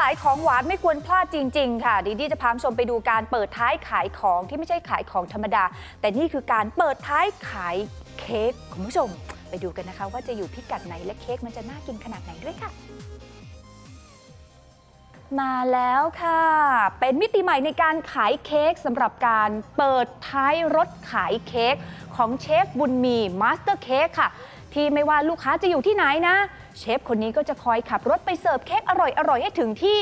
สายของหวานไม่ควรพลาดจริง ๆ ค่ะ ดีดีจะพาชมไปดูการเปิดท้ายขายของที่ไม่ใช่ขายของธรรมดา แต่นี่คือการเปิดท้ายขายเค้กคุณผู้ชม ไปดูกันนะคะ ว่าจะอยู่พิกัดไหนและเค้กมันจะน่ากินขนาดไหนด้วยค่ะมาแล้วค่ะ เป็นมิติใหม่ในการขายเค้กสำหรับการเปิดท้ายรถขายเค้กของเชฟบุญมีมาสเตอร์เค้กค่ะ ที่ไม่ว่าลูกค้าจะอยู่ที่ไหนนะ เชฟคนนี้ก็จะคอยขับรถไปเสิร์ฟเค้กอร่อยๆให้ถึงที่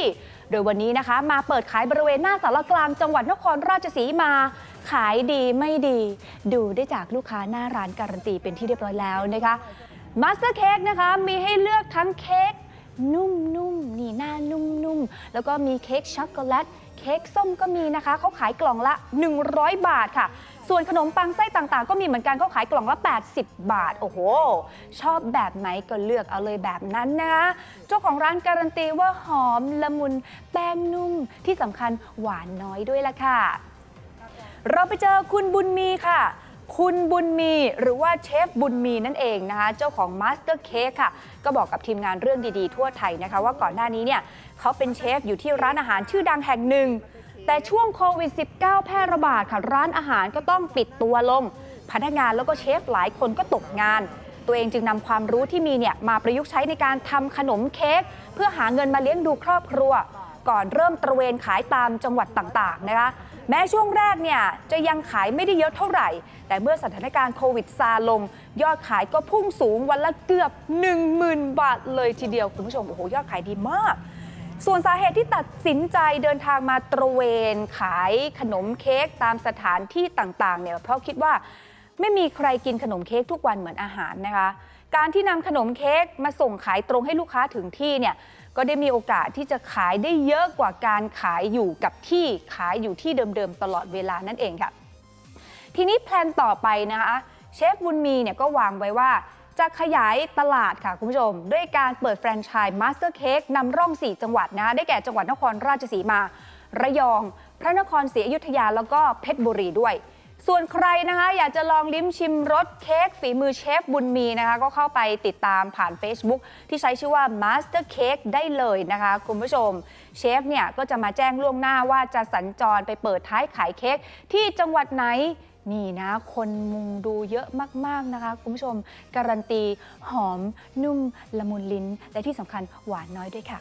โดยวันนี้นะคะ มาเปิดขายบริเวณหน้าสารกลางจังหวัดนครราชสีมา ขายดีไม่ดี ดูได้จากลูกค้าหน้าร้านการันตีเป็นที่เรียบร้อยแล้วนะคะมาสเตอร์เค้กนะคะมีให้เลือกทั้งเค้ก นุ่มๆนี่หน้านุ่มๆ แล้วก็มีเค้กช็อกโกแลต เค้กส้มก็มีนะคะ เขาขายกล่องละ 100 บาทค่ะ ส่วนขนมปังไส้ต่างๆ ก็มีเหมือนกันเขาขายกล่องละ 80 บาท โอ้โห ชอบแบบไหนก็เลือกเอาเลยแบบนั้นนะคะเจ้าของร้านการันตีว่าหอมละมุนแป้งนุ่มที่สำคัญหวานน้อยด้วยล่ะค่ะ เราไปเจอคุณบุญมีค่ะ คุณบุญมีหรือว่าเชฟบุญมีนั่นเองนะคะเจ้าของมาสเตอร์เค้กค่ะ ก็บอกกับทีมงานเรื่องดีๆ ทั่วไทยนะคะ ว่าก่อนหน้านี้เนี่ยเขาเป็นเชฟอยู่ที่ร้านอาหารชื่อดังแห่งหนึ่ง แต่ช่วงโควิด -19 แพร่ระบาดค่ะ ร้านอาหารก็ต้องปิดตัวลง พนักงานแล้วก็เชฟหลายคนก็ตกงาน ตัวเองจึงนำความรู้ที่มีเนี่ยมาประยุกต์ใช้ในการทำขนมเค้กเพื่อหาเงินมาเลี้ยงดูครอบครัว ก่อนเริ่มตระเวนขายตามจังหวัดต่างๆนะคะแม้ช่วงแรกเนี่ยจะยังขายไม่ได้เยอะเท่าไหร่ แต่เมื่อสถานการณ์โควิดซาลง ยอดขายก็พุ่งสูงวันละเกือบ 10,000 บาทเลยทีเดียว คุณผู้ชมโอ้โหยอดขายดีมาก ส่วนสาเหตุที่ตัดสินใจเดินทางมาตระเวนขายขนมเค้กตามสถานที่ต่างๆเนี่ยเพราะคิดว่า ไม่มีใครกินขนมเค้กทุกวันเหมือนอาหารนะคะ การที่นำขนมเค้กมาส่งขายตรงให้ลูกค้าถึงที่เนี่ยก็ได้มีโอกาสที่จะขายได้เยอะกว่าการขายอยู่กับที่ขายอยู่ที่เดิมๆตลอดเวลานั่นเองค่ะ ทีนี้แพลนต่อไปนะคะเชฟบุญมีเนี่ยก็วางไว้ว่าจะขยายตลาดค่ะ คุณผู้ชม ด้วยการเปิดแฟรนไชส์มาสเตอร์เค้กนำร่อง 4 จังหวัดนะได้แก่จังหวัดนครราชสีมา ระยอง พระนครศรีอยุธยาแล้วก็เพชรบุรีด้วย ส่วนใครนะคะอยากจะลองลิ้มชิมรสเค้กฝีมือเชฟบุญมีนะคะ ก็เข้าไปติดตามผ่าน Facebook ที่ใช้ชื่อว่า Master Cake ได้เลยนะคะ คุณผู้ชม เชฟเนี่ยก็จะมาแจ้งล่วงหน้าว่าจะสัญจรไปเปิดท้ายขายเค้กที่จังหวัดไหนนี่นะคนมุงดูเยอะมาก ๆ นะคะ คุณผู้ชม การันตี หอมนุ่มละมุนลิ้น และที่สำคัญหวานน้อยด้วยค่ะ